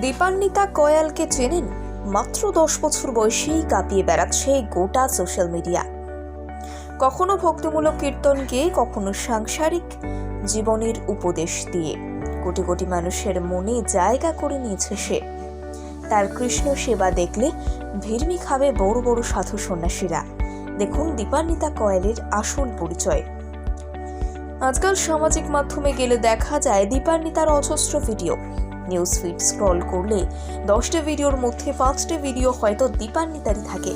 দীপান্বিতা কয়ালকে চেনেন, মাত্র দশ বছর বয়সেই কাঁপিয়ে বেড়াচ্ছে গোটা সোশ্যাল মিডিয়া। কখনো ভক্তিমূলক কীর্তন গেয়ে কখনো সাংসারিক জীবনের উপদেশ দিয়ে। কোটি কোটি মানুষের মনে জায়গা করে নিয়েছে সে। তার কৃষ্ণ সেবা দেখলে ভিড়মি খাবে বড় বড় সাধু সন্ন্যাসীরা। দেখুন দীপান্বিতা কয়ালের আসল পরিচয়। আজকাল সামাজিক মাধ্যমে গেলে দেখা যায় দীপান্বিতার অজস্র ভিডিও। নিউজ ফিড স্ক্রল করলে দশটা ভিডিওর মধ্যে পাঁচটা ভিডিও হয়তো দীপান্বিতারই থাকে।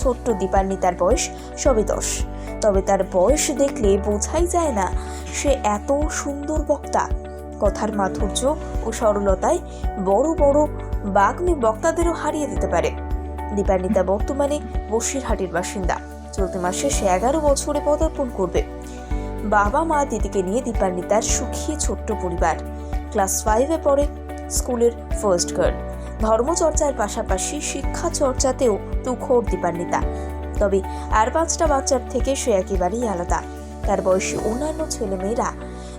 ছোট্ট দীপান্বিতার বয়স সবে দশ। তবে তার বয়স দেখলে বোঝাই যায় না সে এত সুন্দর বক্তা। কথার মাধুর্য ও সরলতায় বড় বড় বাগ্মী বক্তাদেরও হারিয়ে দিতে পারে। দীপান্বিতা বর্তমানে বসিরহাটের বাসিন্দা। চলতি মাসে সে এগারো বছরে পদার্পণ করবে। বাবা মা দিদিকে নিয়ে দীপান্বিতার সুখী ছোট্ট পরিবার। ক্লাস ফাইভে পড়ে। স্কুলের ফার্স্ট গার্ল ধর্মচর্চার পাশাপাশি শিক্ষা চর্চাতেও তুখোর দীপান্বিতা। তবে আর পাঁচটা বাচ্চার থেকে সে একেবারেই আলাদা। তার বয়সী অন্যান্য ছেলেমেয়েরা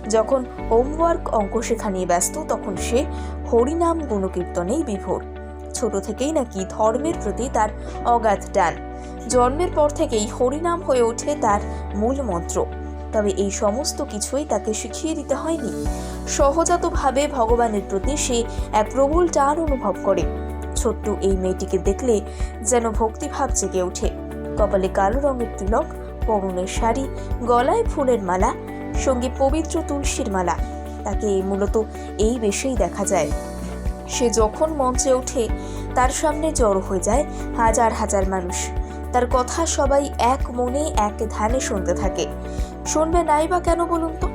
যখন হোমওয়ার্ক অঙ্ক শেখা নিয়ে ব্যস্ত, তখন সে হরিনাম গুণকীর্তনেই বিভোর। ছোট থেকেই নাকি ধর্মের প্রতি তার অগাধ টান। জন্মের পর থেকেই হরিনাম হয়ে ওঠে তার মূল মন্ত্র তবে এই সমস্ত কিছুই তাকে শিখিয়ে দিতে হয়নি। সহজাতভাবে ভগবানের প্রতি সে এক প্রবল টান অনুভব করে। ছোট্ট এই মেয়েটিকে দেখলে যেন ভক্তিভাব জেগে ওঠে। কপালে কালো রঙের তিলক, পরনের শাড়ি, গলায় ফুলের মালা, সঙ্গে পবিত্র তুলসীর মালা। তাকে মূলত এই বেশেই দেখা যায়। সে যখন মঞ্চে ওঠে, তার সামনে জড়ো হয়ে যায় হাজার হাজার মানুষ। তার কথা সবাই এক মনে এক ধ্যানে শুনতে থাকে। শুনবে নাই বা কেন বলুন তো?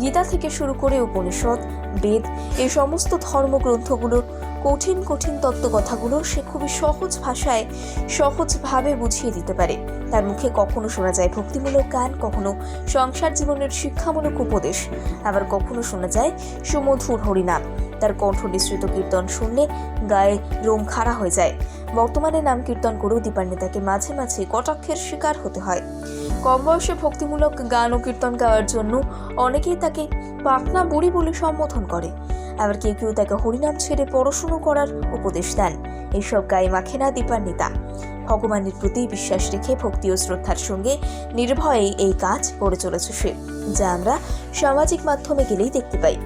গীতা থেকে শুরু করে উপনিষদ, বেদ, এই সমস্ত ধর্মগ্রন্থগুলোর কঠিন কঠিন তত্ত্বকথাগুলো সে খুবই সহজ ভাষায়, সহজভাবে বুঝিয়ে দিতে পারে। তার মুখে কখনো শোনা যায় ভক্তিমূলক গান, কখনো সংসার জীবনের শিক্ষামূলক উপদেশ, আবার কখনো শোনা যায় সুমধুর হরিনাম। তার কণ্ঠ নিঃসৃত কীর্তন শুনলে গায়ে রোম খাড়া হয়ে যায়। বর্তমানে নাম কীর্তন করেও দীপান্বিতাকে মাঝে মাঝে কটাক্ষের শিকার হতে হয়। কম বয়সে ভক্তিমূলক গান ও কীর্তন গাওয়ার জন্য অনেকেই তাকে পাকনা বুড়ি বলে সম্বোধন করে। আবার কেউ কেউ তাকে হরিনাম ছেড়ে পড়াশুনো করার উপদেশ দেন। এইসব গায়ে মাখে না দীপান্বিতা। ভগবানের প্রতি বিশ্বাস রেখে ভক্তি ও শ্রদ্ধার সঙ্গে নির্ভয়ে এই কাজ করে চলেছে সে, যা আমরা সামাজিক মাধ্যমে গেলেই দেখতে পাই।